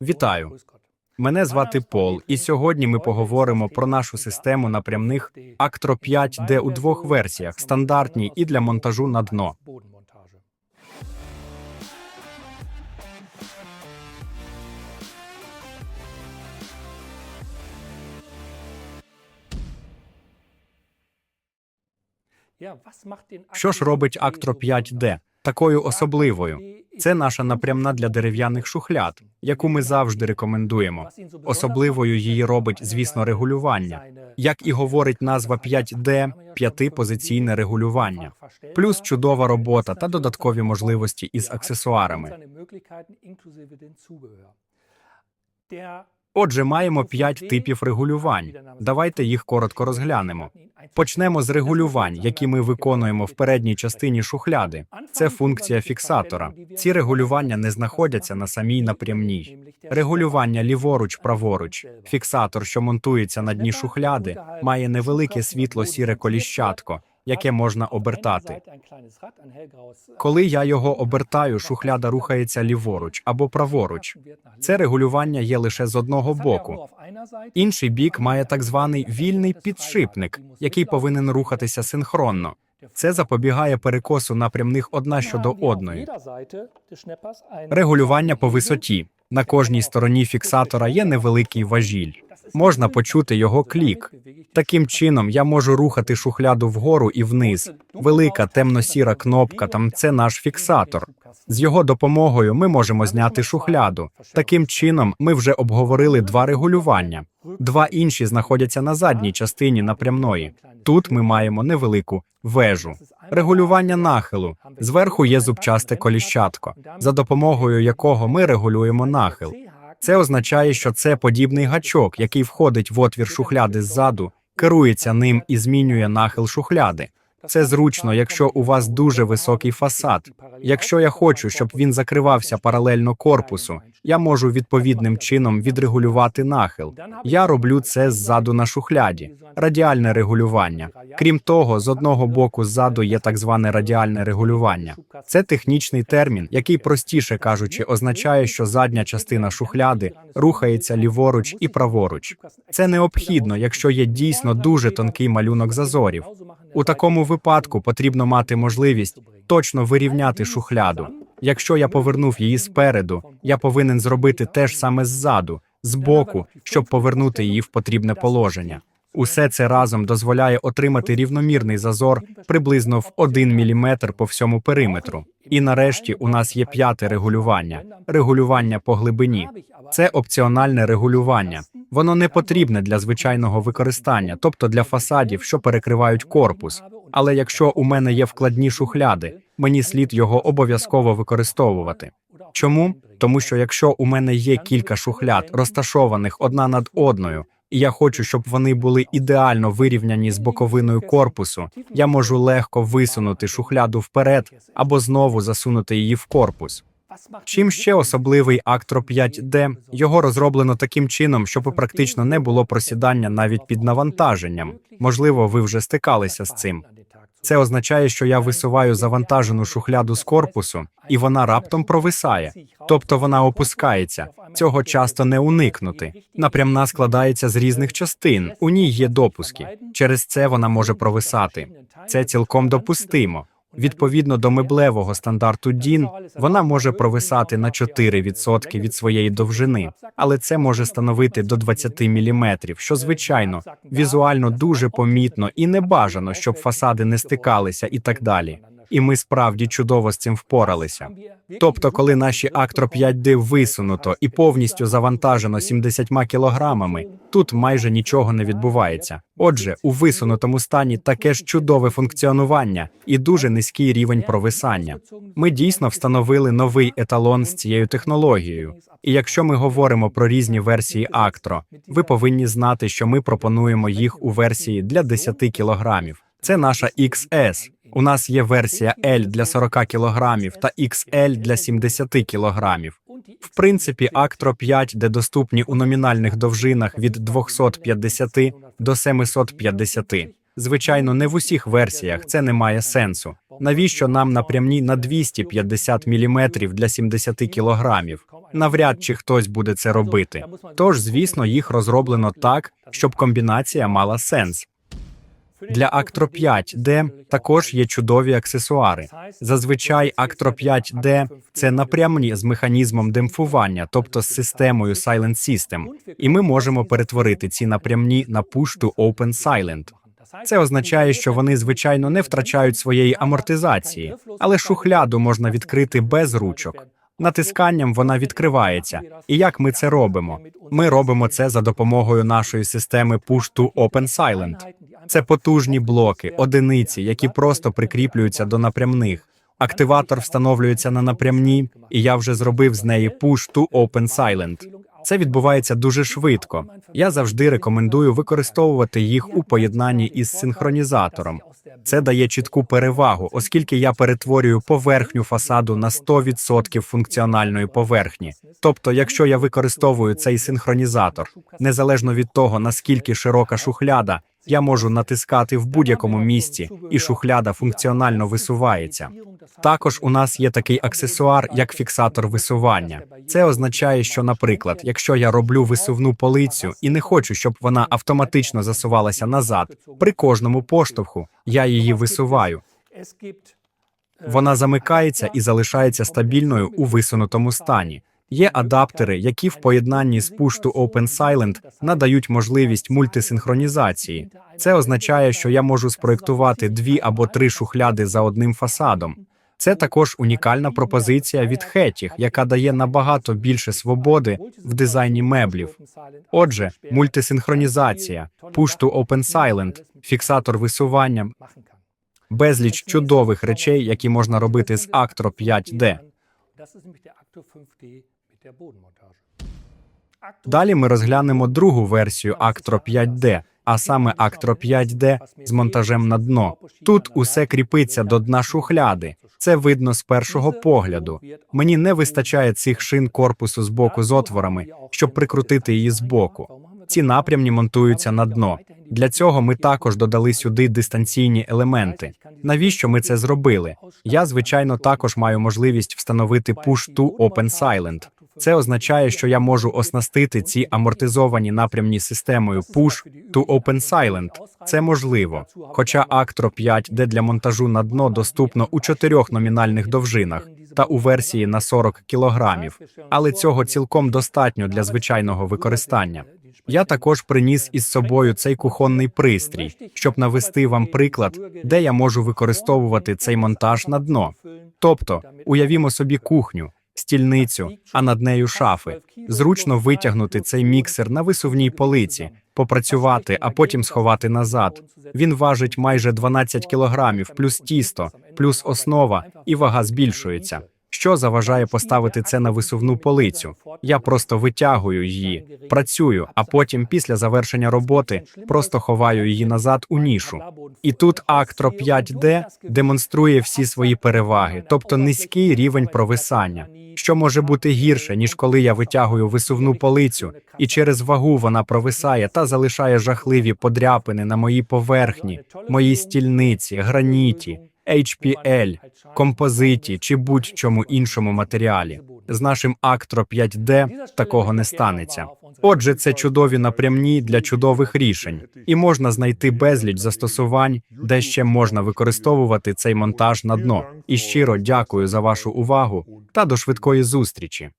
Вітаю. Мене звати Пол, і сьогодні ми поговоримо про нашу систему напрямних Actro 5D у двох версіях: стандартній і для монтажу на дно. Що ж робить Actro 5D такою особливою? Це наша напрямна для дерев'яних шухляд, яку ми завжди рекомендуємо. Особливою її робить, звісно, регулювання. Як і говорить назва 5D – п'ятипозиційне регулювання, плюс чудова робота та додаткові можливості із аксесуарами. Отже, маємо п'ять типів регулювань. Давайте їх коротко розглянемо. Почнемо з регулювань, які ми виконуємо в передній частині шухляди. Це функція фіксатора. Ці регулювання не знаходяться на самій напрямній. Регулювання ліворуч, праворуч. Фіксатор, що монтується на дні шухляди, має невелике світло сіре коліщатко, яке можна обертати. Коли я його обертаю, шухляда рухається ліворуч або праворуч. Це регулювання є лише з одного боку. Інший бік має так званий вільний підшипник, який повинен рухатися синхронно. Це запобігає перекосу напрямних одна щодо одної. Регулювання по висоті. На кожній стороні фіксатора є невеликий важіль. Можна почути його клік. Таким чином я можу рухати шухляду вгору і вниз. Велика темно-сіра кнопка там це наш фіксатор. З його допомогою ми можемо зняти шухляду. Таким чином, ми вже обговорили два регулювання. Два інші знаходяться на задній частині напрямної. Тут ми маємо невелику вежу. Регулювання нахилу. Зверху є зубчасте коліщатко, за допомогою якого ми регулюємо нахил. Це означає, що це подібний гачок, який входить в отвір шухляди ззаду, керується ним і змінює нахил шухляди. Це зручно, якщо у вас дуже високий фасад. Якщо я хочу, щоб він закривався паралельно корпусу, я можу відповідним чином відрегулювати нахил. Я роблю це ззаду на шухляді, радіальне регулювання. Крім того, з одного боку ззаду є так зване радіальне регулювання. Це технічний термін, який, простіше кажучи, означає, що задня частина шухляди рухається ліворуч і праворуч. Це необхідно, якщо є дійсно дуже тонкий малюнок зазорів. У такому випадку потрібно мати можливість точно вирівняти шухляду. Якщо я повернув її спереду, я повинен зробити те ж саме ззаду, збоку, щоб повернути її в потрібне положення. Усе це разом дозволяє отримати рівномірний зазор приблизно в 1 мм по всьому периметру. І нарешті у нас є п'яте регулювання регулювання по глибині. Це опціональне регулювання. Воно не потрібне для звичайного використання, тобто для фасадів, що перекривають корпус. Але якщо у мене є вкладні шухляди, мені слід його обов'язково використовувати. Чому? Тому що якщо у мене є кілька шухляд, розташованих одна над одною, і я хочу, щоб вони були ідеально вирівняні з боковиною корпусу, я можу легко висунути шухляду вперед або знову засунути її в корпус. Чим ще особливий Актро 5D? Його розроблено таким чином, щоб практично не було просідання навіть під навантаженням. Можливо, ви вже стикалися з цим. Це означає, що я висуваю завантажену шухляду з корпусу, і вона раптом провисає, тобто вона опускається. Цього часто не уникнути. Напрямна складається з різних частин. У ній є допуски. Через це вона може провисати. Це цілком допустимо. Відповідно до меблевого стандарту Дін, вона може провисати на 4% від своєї довжини, але це може становити до 20 мм, що звичайно візуально дуже помітно і не бажано, щоб фасади не стикалися і так далі. І ми справді чудово з цим впоралися. Тобто, коли наші Actro 5D висунуто і повністю завантажено 70 кілограмами, тут майже нічого не відбувається. Отже, у висунутому стані таке ж чудове функціонування і дуже низький рівень провисання. Ми дійсно встановили новий еталон з цією технологією. І якщо ми говоримо про різні версії Actro, ви повинні знати, що ми пропонуємо їх у версії для 10 кілограмів. Це наша XS. У нас є версія L для 40 кг та XL для 70 кг. В принципі, Actro 5, де доступні у номінальних довжинах від 250 до 750. Звичайно, не в усіх версіях це не має сенсу. Навіщо нам напрямні на 250 мм для 70 кілограмів? Навряд чи хтось буде це робити. Тож, звісно, їх розроблено так, щоб комбінація мала сенс. Для Actro 5D також є чудові аксесуари. Зазвичай Actro 5D – це напрямні з механізмом демпфування, тобто з системою Silent System, і ми можемо перетворити ці напрямні на to Open Silent. Це означає, що вони звичайно не втрачають своєї амортизації, але шухляду можна відкрити без ручок. Натисканням вона відкривається. І як ми це робимо? Ми робимо це за допомогою нашої системи Push to Open Silent. Це потужні блоки, одиниці, які просто прикріплюються до напрямних. Активатор встановлюється на напрямні, і я вже зробив з неї Push to Open Silent. Це відбувається дуже швидко. Я завжди рекомендую використовувати їх у поєднанні із синхронізатором. Це дає чітку перевагу, оскільки я перетворюю поверхню фасаду на 100% функціональної поверхні. Тобто, якщо я використовую цей синхронізатор, незалежно від того наскільки широка шухляда, я можу натискати в будь-якому місці, і шухляда функціонально висувається. Також у нас є такий аксесуар, як фіксатор висування. Це означає, що, наприклад, якщо я роблю висувну полицю і не хочу, щоб вона автоматично засувалася назад, при кожному поштовху я її висуваю. Вона замикається і залишається стабільною у висунутому стані. Є адаптери, які в поєднанні з to Open Silent надають можливість мультисинхронізації. Це означає, що я можу спроектувати дві або три шухляди за одним фасадом. Це також унікальна пропозиція від Хетіх, яка дає набагато більше свободи в дизайні меблів. Отже, мультисинхронізація, to Open Silent, фіксатор висування, безліч чудових речей, які можна робити з Actro 5D. Далі ми розглянемо другу версію Actro 5D, а саме Actro 5D з монтажем на дно. Тут усе кріпиться до дна шухляди. Це видно з першого погляду. Мені не вистачає цих шин корпусу з боку з отворами, щоб прикрутити її з боку. Ці напрямні монтуються на дно. Для цього ми також додали сюди дистанційні елементи. Навіщо ми це зробили? Я, звичайно, також маю можливість встановити Push to Open Silent. Це означає, що я можу оснастити ці амортизовані напрямні системою Push to Open Silent. Це можливо. Хоча Actro 5 де для монтажу на дно доступно у чотирьох номінальних довжинах та у версії на 40 кілограмів, але цього цілком достатньо для звичайного використання. Я також приніс із собою цей кухонний пристрій, щоб навести вам приклад, де я можу використовувати цей монтаж на дно. Тобто, уявімо собі кухню, стільницю, а над нею шафи. Зручно витягнути цей міксер на висувній полиці, попрацювати, а потім сховати назад. Він важить майже 12 кілограмів, плюс тісто, плюс основа, і вага збільшується. Що заважає поставити це на висувну полицю? Я просто витягую її, працюю, а потім, після завершення роботи, просто ховаю її назад у нішу. І тут Actro 5D демонструє всі свої переваги, тобто низький рівень провисання. Що може бути гірше, ніж коли я витягую висувну полицю, і через вагу вона провисає та залишає жахливі подряпини на моїй поверхні, моїй стільниці, граніті. HPL, композиті чи будь-чому іншому матеріалі. З нашим Actro 5D такого не станеться. Отже, це чудові напрямні для чудових рішень, і можна знайти безліч застосувань, де ще можна використовувати цей монтаж на дно. І щиро дякую за вашу увагу та до швидкої зустрічі.